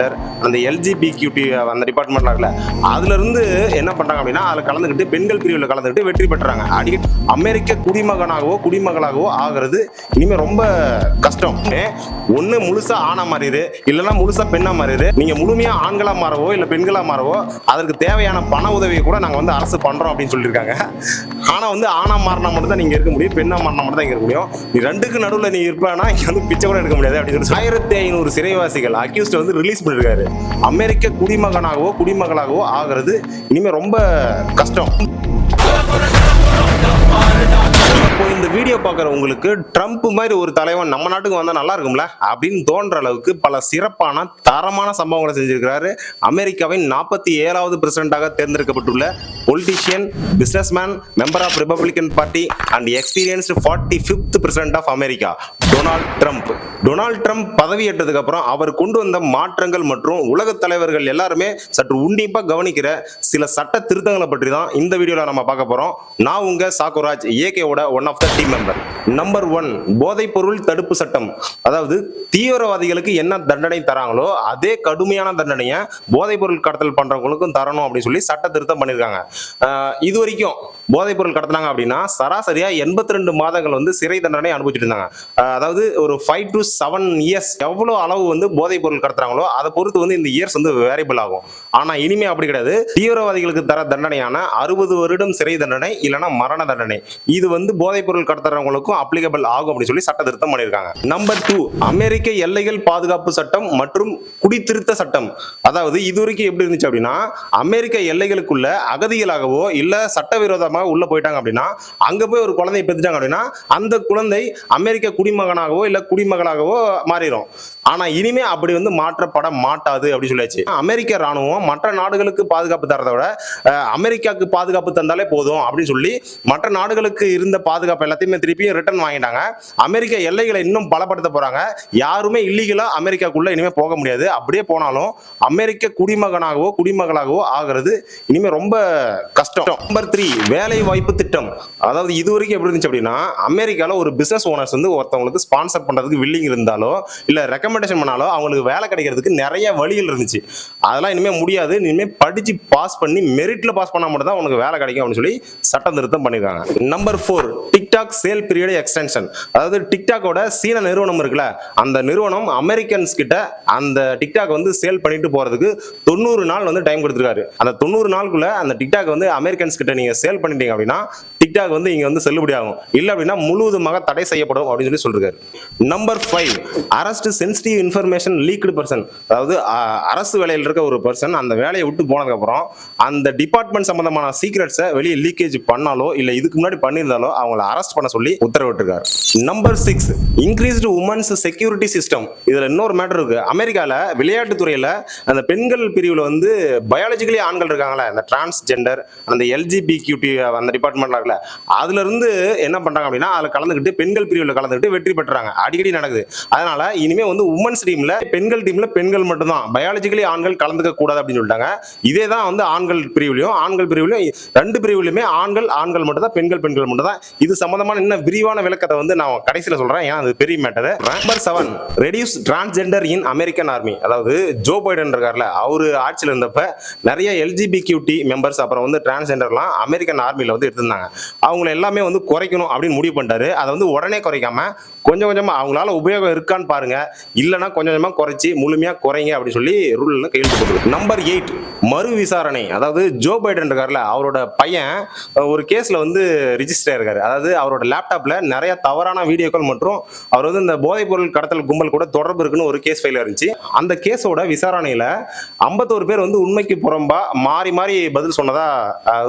Gender அந்த எல்ஜிபிக்யூடி அந்த டிபார்ட்மெண்ட்லாம் இருக்குல்ல அதுல இருந்து என்ன பண்றாங்க அப்படின்னா அதில் கலந்துக்கிட்டு பெண்கள் பிரிவில் கலந்துக்கிட்டு வெற்றி பெற்றாங்க. அடிக்கடி அமெரிக்க குடிமகனாகவோ குடிமகளாகவோ ஆகிறது இனிமே ரொம்ப கஷ்டம். ஒண்ணு முழுசா ஆணா மாறிடு இல்லைன்னா முழுசா பெண்ணா மாறிடு. நீங்க முழுமையா ஆண்களா மாறவோ இல்ல பெண்களா மாறவோ அதற்கு தேவையான பண உதவியை கூட நாங்க வந்து அரசு பண்றோம் அப்படின்னு சொல்லியிருக்காங்க. ஆனா வந்து ஆணா மாறினா மட்டும் தான் நீங்க இருக்க முடியும் பெண்ணா மாறினா மட்டும் தான் இங்க இருக்க முடியும். நீ ரெண்டுக்கு நடுவில் நீ இருப்பானா இங்க வந்து பிச்சை கூட எடுக்க முடியாது அப்படின்னு சொல்லி ஆயிரத்தி ஐநூறு சிறைவாசிகள் அக்யூஸ்ட் வந்து ரிலீஸ் பண்ணிருக்காரு அமெரிக்க குடிமகனாகவோ குடிமகளாகவோ ஆகிறது இனிமேல் ரொம்ப கஷ்டம். இப்போ இந்த வீடியோ பார்க்குற உங்களுக்கு ட்ரம்ப் மாதிரி ஒரு தலைவன் நம்ம நாட்டுக்கு வந்தால் நல்லா இருக்கும்ல? அப்படின்னு தோன்ற அளவுக்கு பல சிறப்பான தரமான சம்பவங்களை செஞ்சிருக்கிறாரு. அமெரிக்காவின் நாற்பத்தி ஏழாவது பிரசிடண்டாக தேர்ந்தெடுக்கப்பட்டுள்ள politician businessman member of Republican Party and experienced forty fifth president of America Donald Trump Donald Trump பதவியேற்றதுக்கு அப்புறம் அவர் கொண்டு வந்த மாற்றங்கள் மற்றும் உலக தலைவர்கள் எல்லாருமே சற்று உன்னிப்பாக கவனிக்கிற சில சட்ட திருத்தங்களை பற்றி தான் இந்த வீடியோவில் நம்ம பார்க்க போகிறோம் நான் உங்கள் Sakkuraj ஏகேவோட one of the team member number one போதைப் பொருள் தடுப்பு சட்டம். அதாவது தீவிரவாதிகளுக்கு என்ன தண்டனை தராங்களோ அதே கடுமையான தண்டனையை போதைப் பொருள் கடத்தல் பண்றவங்களுக்கும் தரணும் அப்படின்னு சொல்லி சட்ட திருத்தம் பண்ணியிருக்காங்க இது வரைக்கும் போதைப் பொருள் கடத்தினாங்க அப்படின்னா சராசரியா எண்பத்தி ரெண்டு மாதங்கள் வந்து சிறை தண்டனை அனுபவிச்சுட்டு இருந்தாங்க. அதாவது ஒரு ஃபைவ் டு செவன் இயர்ஸ் எவ்வளவு அளவு வந்து போதைப் பொருள் கடத்துறாங்களோ அதை பொறுத்து வந்து இந்த இயர்ஸ் வந்து வேரியபிள் ஆகும். ஆனா இனிமே அப்படி கிடையாது. தீவிரவாதிகளுக்கு தர தண்டனையான அறுபது வருடம் சிறை தண்டனை இல்லைன்னா மரண தண்டனை. இது வந்து போதை பொருள் கடத்துறவங்களுக்கும் அப்ளிகபிள் ஆகும் அப்படின்னு சொல்லி சட்ட திருத்தம் பண்ணியிருக்காங்க. நம்பர் டூ அமெரிக்க எல்லைகள் பாதுகாப்பு சட்டம் மற்றும் குடித்திருத்த சட்டம். அதாவது இது வரைக்கும் எப்படி இருந்துச்சு அப்படின்னா அமெரிக்க எல்லைகளுக்குள்ள அகதிகளாகவோ இல்ல சட்டவிரோதமாக உள்ள போயிட்டாங்க அப்படின்னா அங்க போய் ஒரு குழந்தையை பெற்றுட்டாங்க அப்படின்னா அந்த குழந்தை அமெரிக்க குடிமகனாகவோ இல்ல குடிமகளாகவோ மாறிடும் ஆனா இனிமே அப்படி வந்து மாற்றப்பட மாட்டாது அப்படின்னு சொல்லியாச்சு. அமெரிக்க ராணுவம் மற்ற நாடுகளுக்கு பாதுகாப்பு தரதை விட அமெரிக்காவுக்கு பாதுகாப்பு தந்தாலே போதும் அப்படின்னு சொல்லி மற்ற நாடுகளுக்கு இருந்த பாதுகாப்பு எல்லாத்தையுமே திருப்பியும் ரிட்டர்ன் வாங்கிட்டாங்க. அமெரிக்க எல்லைகளை இன்னும் பலப்படுத்த போறாங்க. யாருமே இல்லீகலா அமெரிக்காக்குள்ள இனிமே போக முடியாது. அப்படியே போனாலும் அமெரிக்க குடிமகனாகவோ குடிமகளாகவோ ஆகிறது இனிமே ரொம்ப கஷ்டம். நம்பர் த்ரீ வேலை வாய்ப்பு திட்டம். அதாவது இது வரைக்கும் எப்படி இருந்துச்சு அப்படின்னா அமெரிக்காவில் ஒரு பிசினஸ் ஓனர்ஸ் வந்து ஒருத்தவங்களுக்கு ஸ்பான்சர் பண்றதுக்கு வில்லிங் இருந்தாலோ இல்லை ரெக்கமெண்ட் இம்ப்ளிமெண்டேஷன் பண்ணாலும் அவங்களுக்கு வேலை கிடைக்கிறதுக்கு நிறைய வழிகள் இருந்துச்சு. அதெல்லாம் இனிமேல் முடியாது. இனிமேல் படித்து பாஸ் பண்ணி மெரிட்டில் பாஸ் பண்ணால் மட்டும் தான் உனக்கு வேலை கிடைக்கும் அப்படின்னு சொல்லி சட்ட திருத்தம் பண்ணியிருக்காங்க number four TikTok sale period extension அதாவது டிக்டாக்கோட சீன நிறுவனம் இருக்குல்ல அந்த நிறுவனம் அமெரிக்கன்ஸ் கிட்ட அந்த டிக்டாக் வந்து சேல் பண்ணிட்டு போறதுக்கு தொண்ணூறு நாள் வந்து டைம் கொடுத்துருக்காரு. அந்த தொண்ணூறு நாளுக்குள்ள அந்த டிக்டாக் வந்து அமெரிக்கன்ஸ் கிட்ட நீங்க சேல் பண்ணிட்டீங்க அப்படின்னா டிக்டாக் வந்து இங்க வந்து செல்லுபடி ஆகும். இல்ல அப்படின்னா முழுவதுமாக தடை செய்யப்படும் அப்படின்னு சொல்லி சொல்றாரு number five arrest sensitive information leaked person அதாவது அரசு வேலையில் இருக்க ஒரு பர்சன் அந்த வேலையை விட்டு போனதுக்கு அப்புறம் அந்த டிபார்ட்மெண்ட் சம்பந்தமான சீக்ரெட்ஸை வெளியே லீக்கேஜ் பண்ணாலோ இல்ல இதுக்கு முன்னாடி பண்ணியிருந்தாலோ அவங்கள அரெஸ்ட் பண்ண சொல்லி உத்தரவிட்டிருக்காரு. Number six increased women's security system இதுல இன்னொரு மேட்டர் இருக்கு. அமெரிக்கால விளையாட்டுத்துறையில் அந்த பெண்கள் பிரிவில் வந்து பயாலஜிக்கலி ஆண்கள் இருக்காங்களே அந்த டிரான்ஸ்ஜெண்டர் அந்த எல்ஜிபிக்யூடி அந்த டிபார்ட்மெண்ட்ல இருக்குல்ல அதுல இருந்து என்ன பண்றாங்க அப்படின்னா அதுல கலந்துக்கிட்டு பெண்கள் பிரிவுல கலந்துக்கிட்டு வெற்றி பெற்றாங்க. அடிக்கடி நடக்குது. அதனால இனிமே வந்து உமன்ஸ் டீம்ல பெண்கள் டீம்ல பெண்கள் மட்டும்தான். பயாலஜிக்கலி ஆண்கள் கலந்துக்க கூடாது அப்படின்னு சொல்லிட்டாங்க. இதே தான் வந்து ஆண்கள் பிரிவுலையும் ஆண்கள் பிரிவுலையும் ரெண்டு பிரிவுலையுமே ஆண்கள் ஆண்கள் மட்டும் தான் பெண்கள் பெண்கள் மட்டும் தான் இது சம்பந்தமான இன்னும் விரிவான விளக்கத்தை வந்து நான் கடைசியில சொல்றேன். ஏன் அது பெரிய matter number seven reduce transgender in American army அதாவது ஜோ பைடன் இருக்கார்ல அவரு ஆட்சியில் இருந்தப்ப நிறைய எல்ஜிபி எல்ஜிபிக்யூடி மெம்பர்ஸ் அப்புறம் வந்து டிரான்ஸ்ஜெண்டர்லாம் அமெரிக்கன் ஆர்மியில் வந்து எடுத்திருந்தாங்க. அவங்கள எல்லாமே வந்து குறைக்கணும் அப்படின்னு முடிவு பண்ணிட்டாரு. அதை வந்து உடனே குறைக்காம கொஞ்சம் கொஞ்சமா அவங்களால உபயோகம் இருக்கான்னு பாருங்க. இல்லைன்னா கொஞ்சம் கொஞ்சமா குறைச்சி முழுமையா குறைங்க அப்படின்னு சொல்லி ரூலில் கையெழுத்து போட்டு நம்பர் எயிட் மறு விசாரணை. அதாவது ஜோ பைடன் இருக்கார்ல அவரோட பையன் ஒரு கேஸ்ல வந்து ரிஜிஸ்டர் ஆயிருக்காரு. அதாவது அவரோட லேப்டாப்ல நிறைய தவறான வீடியோக்கள் மற்றும் அவர் வந்து இந்த போதைப் பொருள் கடத்தல் கும்பல் கூட தொடர்பு இருக்குன்னு ஒரு கேஸ் ஃபைல் இருந்துச்சு. அந்த கேஸோட விசாரணையில ஐம்பத்தோரு பேர் வந்து உண்மைக்கு புறம்பா மாறி மாறி பதில் சொன்னதா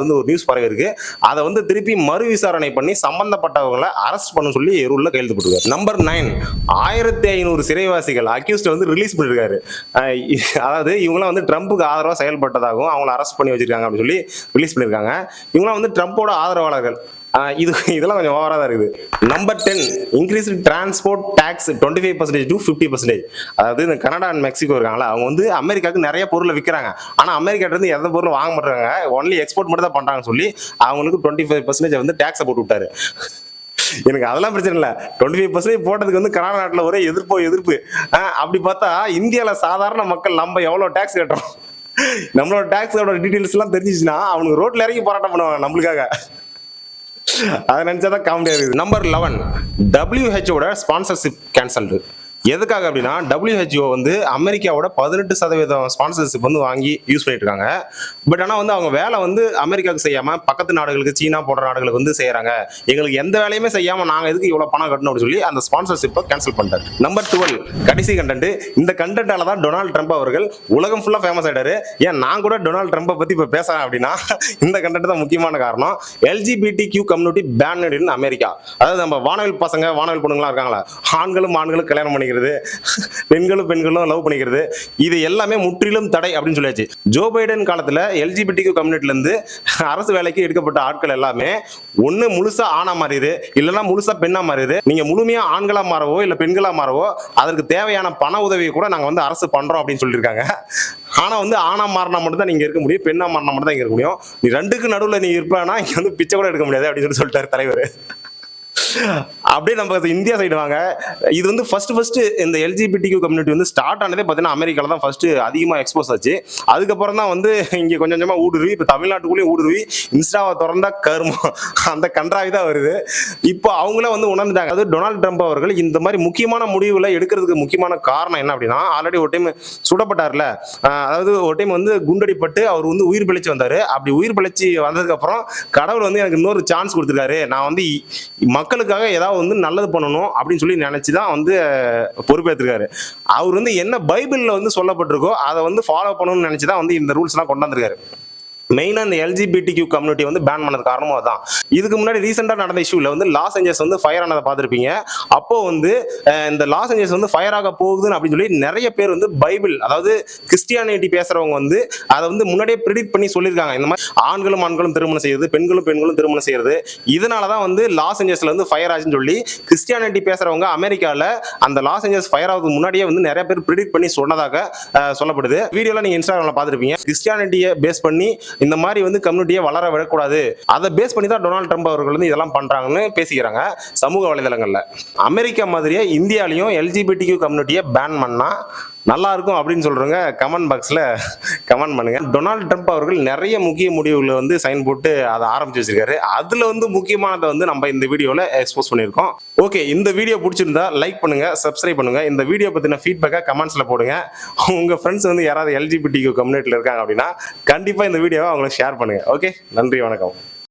வந்து ஒரு நியூஸ் பரவி இருக்கு. அதை வந்து திருப்பி மறு விசாரணை பண்ணி சம்பந்தப்பட்டவங்களை அரெஸ்ட் பண்ண சொல்லி ரூல்ல கையெழுத்து போட்டுருக்காரு. நம்பர் நைன் ஆயிரத்தி ஐநூறு சிறைவாசிகள் அக்யூஸ்ட் வந்து ரிலீஸ் பண்ணிருக்காரு. அதாவது இவங்களாம் வந்து ட்ரம்ப்புக்கு ஆதரவாக செயல்பட்டதாகவும் அவங்கள அரெஸ்ட் பண்ணி வச்சிருக்காங்க அப்படின்னு சொல்லி ரிலீஸ் பண்ணியிருக்காங்க இவங்களாம் வந்து ட்ரம்ப்போட ஆதரவாளர்கள். இது இதெல்லாம் கொஞ்சம் ஓவரா தான் இருக்குது. Number ten increase transport tax twenty five percentage to fifty percentage அதாவது இந்த கனடா அண்ட் மெக்சிகோ இருக்காங்களா அவங்க வந்து அமெரிக்காவுக்கு நிறைய பொருளை விற்கிறாங்க ஆனால் அமெரிக்காட்ட இருந்து எந்த பொருளும் வாங்க மாட்டாங்க ஒன்லி எக்ஸ்போர்ட் மட்டும் தான் பண்ணுறாங்கன்னு சொல்லி அவங்களுக்கு டுவெண்ட்டி ஃபைவ் பர்சன்டேஜ் வந்து டேக்ஸை போட்டு விட்டாரு. எனக்கு அதெல்லாம் பிரச்சனை இல்லை. டுவெண்ட்டி ஃபைவ் பர்சன்டேஜ் போட்டதுக்கு வந்து கனடா நாட்டில் ஒரே எதிர்ப்போ எதிர்ப்பு. அப்படி பார்த்தா இந்தியாவில் சாதாரண மக்கள் நம்ம எவ்வளோ டேக்ஸ் கட்டுறோம்? நம்மளோட டேக்ஸோட டீட்டெயில்ஸ் எல்லாம் தெரிஞ்சிச்சுன்னா அவனுக்கு ரோட்ல இறங்கி போராட்டம் பண்ணுவாங்க நம்மளுக்காக. அதை நினைச்சாதான் காமெடியா இருக்குது. நம்பர் லெவன் டபிள்யூஹெச்ஓட ஸ்பான்சர்ஷிப் கேன்சல்டு எதுக்காக அப்படின்னா டபிள்யூஹெச்ஓ வந்து அமெரிக்காவோட பதினெட்டு சதவீதம் ஸ்பான்சர்ஷிப் வந்து வாங்கி யூஸ் பண்ணிட்டு இருக்காங்க பட் ஆனால் வந்து அவங்க வேலை வந்து அமெரிக்காவுக்கு செய்யாம பக்கத்து நாடுகளுக்கு சீனா போன்ற நாடுகளுக்கு வந்து செய்யறாங்க. எங்களுக்கு எந்த வேலையுமே செய்யாம நாங்க எதுக்கு இவ்வளவு பணம் கட்டணும் அப்படின்னு சொல்லி அந்த ஸ்பான்சர்ஷிப்பை கேன்சல் பண்ணிட்டாரு. நம்பர் டுவெல் கடைசி கண்டென்ட் இந்த கண்டென்ட்டால தான் டொனால்ட் ட்ரம்ப் அவர்கள் உலகம் ஃபுல்லா ஃபேமஸ் ஆயிட்டாரு. ஏன் நான் கூட டொனால்ட் ட்ரம்ப்பை பத்தி இப்ப பேசுறேன் அப்படின்னா இந்த கண்டென்ட் தான் முக்கியமான காரணம். LGBT Q community ban America. அதாவது நம்ம வானவில் பசங்க வானவில் பொண்ணுங்களா இருக்காங்களா ஆண்களும் ஆண்களும் கல்யாணம் பண்ணிக்கிறது. பெண்களும் பெண்களும் லவ் பண்ணிக்கிறது. இது எல்லாமே முற்றிலும் தடை அப்படின்னு சொல்லியாச்சு. ஜோ பைடன் காலத்துல எல்ஜிபிடிக்கு கம்யூனிட்டிலேருந்து கம்யூனிட்டில இருந்து அரசு வேலைக்கு எடுக்கப்பட்ட ஆட்கள் எல்லாமே ஒண்ணு முழுசா ஆணா மாறியுது. இல்லைன்னா முழுசா பெண்ணா மாறியுது. நீங்க முழுமையாக ஆண்களாக மாறவோ இல்லை பெண்களாக மாறவோ அதற்கு தேவையான பண உதவியை கூட நாங்கள் வந்து அரசு பண்றோம் அப்படின்னு சொல்லியிருக்காங்க. ஆனால் வந்து ஆணா மாறினா மட்டும் தான் நீங்க இருக்க முடியும். பெண்ணா மாறினா மட்டும் தான் இங்கே இருக்க முடியும். நீ ரெண்டுக்கு நடுவில் நீ இருப்பானா இங்கே வந்து பிச்சை கூட எடுக்க முடியாது அப்படின்னு சொல்லி சொல்லிட்டாரு தலைவர். அப்படியே நம்ம இந்தியா சைடு வாங்க. இது வந்து ஃபர்ஸ்ட் ஃபர்ஸ்ட் இந்த எல்ஜிபிடிக்கு கம்யூனிட்டி வந்து ஸ்டார்ட் ஆனதே பார்த்தீங்கன்னா அமெரிக்கால தான் ஃபர்ஸ்ட் அதிகமாக எக்ஸ்போஸ் ஆச்சு. அதுக்கப்புறம் தான் வந்து இங்கே கொஞ்சம் கொஞ்சமாக ஊடுருவி இப்போ தமிழ்நாட்டுக்குள்ளேயும் ஊடுருவி இன்ஸ்டாவை திறந்தா கருமம். அந்த கன்றாவி தான் வருது. இப்போ அவங்களே வந்து உணர்ந்துட்டாங்க. அதாவது டொனால்ட் ட்ரம்ப் அவர்கள் இந்த மாதிரி முக்கியமான முடிவுகளை எடுக்கிறதுக்கு முக்கியமான காரணம் என்ன அப்படின்னா ஆல்ரெடி ஒரு டைம் சுடப்பட்டார்ல. அதாவது ஒரு டைம் வந்து குண்டடிப்பட்டு அவர் வந்து உயிர் பிழைச்சி வந்தார். அப்படி உயிர் பிழைச்சி வந்ததுக்கப்புறம் கடவுள் வந்து எனக்கு இன்னொரு சான்ஸ் கொடுத்துருக்காரு. நான் வந்து மக்கள் மக்களுக்காக ஏதாவது வந்து நல்லது பண்ணணும் அப்படின்னு சொல்லி நினச்சி தான் வந்து பொறுப்பேற்றிருக்காரு அவர் வந்து என்ன பைபிளில் வந்து சொல்லப்பட்டிருக்கோ அதை வந்து ஃபாலோ பண்ணணும்னு நினச்சி தான் வந்து இந்த ரூல்ஸ்லாம் கொண்டாந்துருக்காரு மெயினாக இந்த எல்ஜிபிடி கியூ கம்யூனிட்டி வந்து பேன் பண்ணது காரணமும் அதுதான் இதுக்கு முன்னாடி ரீசெண்டாக நடந்த இஷ்யூவில் வந்து லாஸ் ஏஞ்சல்ஸ் வந்து ஃபயர் ஆனதை பார்த்துருப்பீங்க. அப்போ வந்து இந்த லாஸ் ஏஞ்சல்ஸ் வந்து ஃபயர் ஆக போகுதுன்னு அப்படின்னு சொல்லி நிறைய பேர் வந்து பைபிள் அதாவது கிறிஸ்டியானிட்டி பேசுறவங்க வந்து அதை வந்து முன்னாடியே ப்ரிடிக்ட் பண்ணி சொல்லியிருக்காங்க. இந்த மாதிரி ஆண்களும் ஆண்களும் திருமணம் செய்யறது பெண்களும் பெண்களும் திருமணம் செய்யறது இதனால தான் வந்து லாஸ் ஏஞ்சல்ஸில் வந்து ஃபயர் ஆச்சுன்னு சொல்லி கிறிஸ்டியானிட்டி பேசுறவங்க அமெரிக்காவில் அந்த லாஸ் ஏஞ்சல்ஸ் ஃபயர் ஆகுது முன்னாடியே வந்து நிறைய பேர் ப்ரிடிக்ட் பண்ணி சொன்னதாக சொல்லப்படுது. வீடியோவில் நீங்கள் இன்ஸ்டாகிராம்ல பார்த்துருப்பீங்க. கிறிஸ்டியானிட்டியை பேஸ் பண்ணி இந்த மாதிரி வந்து கம்யூனிட்டியை வளர விடக்கூடாது. அதை பேஸ் பண்ணி தான் டொனால்ட் ட்ரம்ப் அவர்கள் வந்து இதெல்லாம் பண்றாங்கன்னு பேசிக்கிறாங்க சமூக வலைதளங்கள்ல. அமெரிக்கா மாதிரியே இந்தியாலையும் எல்ஜிபிடிக்யூ கம்யூனிட்டியை பேன் பண்ணா நல்லா இருக்கும் அப்படின்னு சொல்றவங்க கமெண்ட் பாக்ஸ்ல கமெண்ட் பண்ணுங்க. டொனால்ட் ட்ரம்ப் அவர்கள் நிறைய முக்கிய முடிவுகளை வந்து சைன் போட்டு அதை ஆரம்பிச்சு வச்சிருக்காரு. அதுல வந்து முக்கியமானதை வந்து நம்ம இந்த வீடியோல எக்ஸ்போஸ் பண்ணியிருக்கோம். ஓகே இந்த வீடியோ பிடிச்சிருந்தா லைக் பண்ணுங்க சப்ஸ்கிரைப் பண்ணுங்க. இந்த வீடியோ பத்தின ஃபீட்பேக்கை கமெண்ட்ஸ்ல போடுங்க. உங்க ஃப்ரெண்ட்ஸ் வந்து யாராவது எல்ஜிபிடி கம்யூனிட்டியில் இருக்காங்க அப்படின்னா கண்டிப்பா இந்த வீடியோவை அவங்களுக்கு ஷேர் பண்ணுங்க. ஓகே நன்றி வணக்கம்.